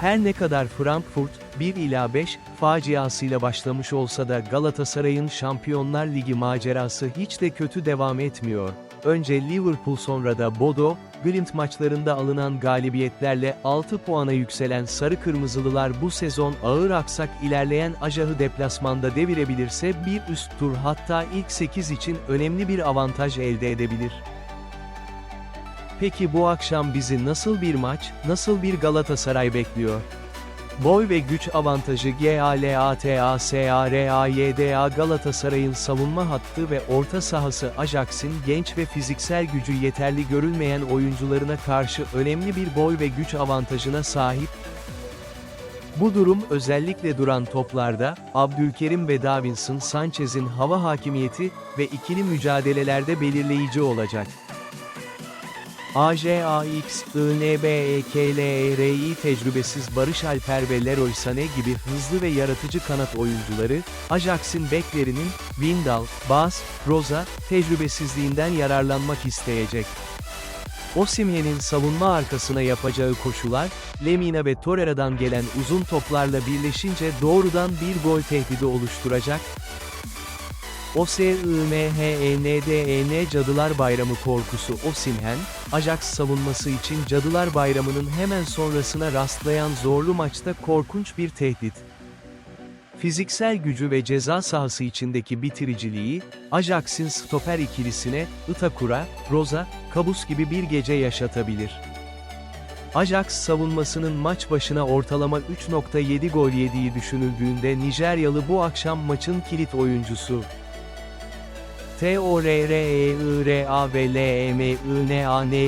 Her ne kadar Frankfurt, 1 ila 5, faciasıyla başlamış olsa da Galatasaray'ın Şampiyonlar Ligi macerası hiç de kötü devam etmiyor. Önce Liverpool sonra da Bodo, Glimt maçlarında alınan galibiyetlerle 6 puana yükselen Sarı Kırmızılılar bu sezon ağır aksak ilerleyen Ajah'ı deplasmanda devirebilirse bir üst tur hatta ilk 8 için önemli bir avantaj elde edebilir. Peki bu akşam bizi nasıl bir maç, nasıl bir Galatasaray bekliyor? Boy ve güç avantajı GALATASARAYDA Galatasaray'ın savunma hattı ve orta sahası Ajax'in genç ve fiziksel gücü yeterli görülmeyen oyuncularına karşı önemli bir boy ve güç avantajına sahip. Bu durum özellikle duran toplarda, Abdülkerim ve Davinson Sanchez'in hava hakimiyeti ve ikili mücadelelerde belirleyici olacak. AJAX, INBEKLERI tecrübesiz Barış Alper ve Leroy Sané gibi hızlı ve yaratıcı kanat oyuncuları, Ajax'in beklerinin, Windal, Bas, Rosa, tecrübesizliğinden yararlanmak isteyecek. Osimhen'in savunma arkasına yapacağı koşular, Lemina ve Torreira'dan gelen uzun toplarla birleşince doğrudan bir gol tehdidi oluşturacak, OSIMHENDEN E Cadılar Bayramı korkusu Osimhen, Ajax savunması için Cadılar Bayramı'nın hemen sonrasına rastlayan zorlu maçta korkunç bir tehdit. Fiziksel gücü ve ceza sahası içindeki bitiriciliği, Ajax'in stoper ikilisine, Itakura, Roza, Kabus gibi bir gece yaşatabilir. Ajax savunmasının maç başına ortalama 3.7 gol yediği düşünüldüğünde Nijeryalı bu akşam maçın kilit oyuncusu. TORREIRA ve LEMINANIN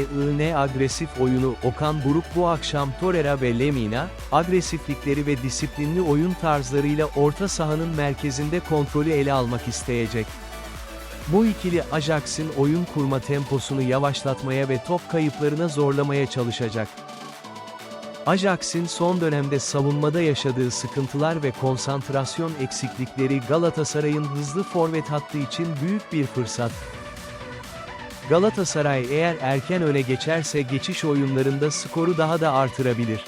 agresif oyunu Okan Buruk bu akşam Torreira ve Lemina, agresiflikleri ve disiplinli oyun tarzlarıyla orta sahanın merkezinde kontrolü ele almak isteyecek. Bu ikili Ajax'in oyun kurma temposunu yavaşlatmaya ve top kayıplarına zorlamaya çalışacak. Ajax'in son dönemde savunmada yaşadığı sıkıntılar ve konsantrasyon eksiklikleri Galatasaray'ın hızlı forvet hattı için büyük bir fırsat. Galatasaray eğer erken öne geçerse geçiş oyunlarında skoru daha da artırabilir.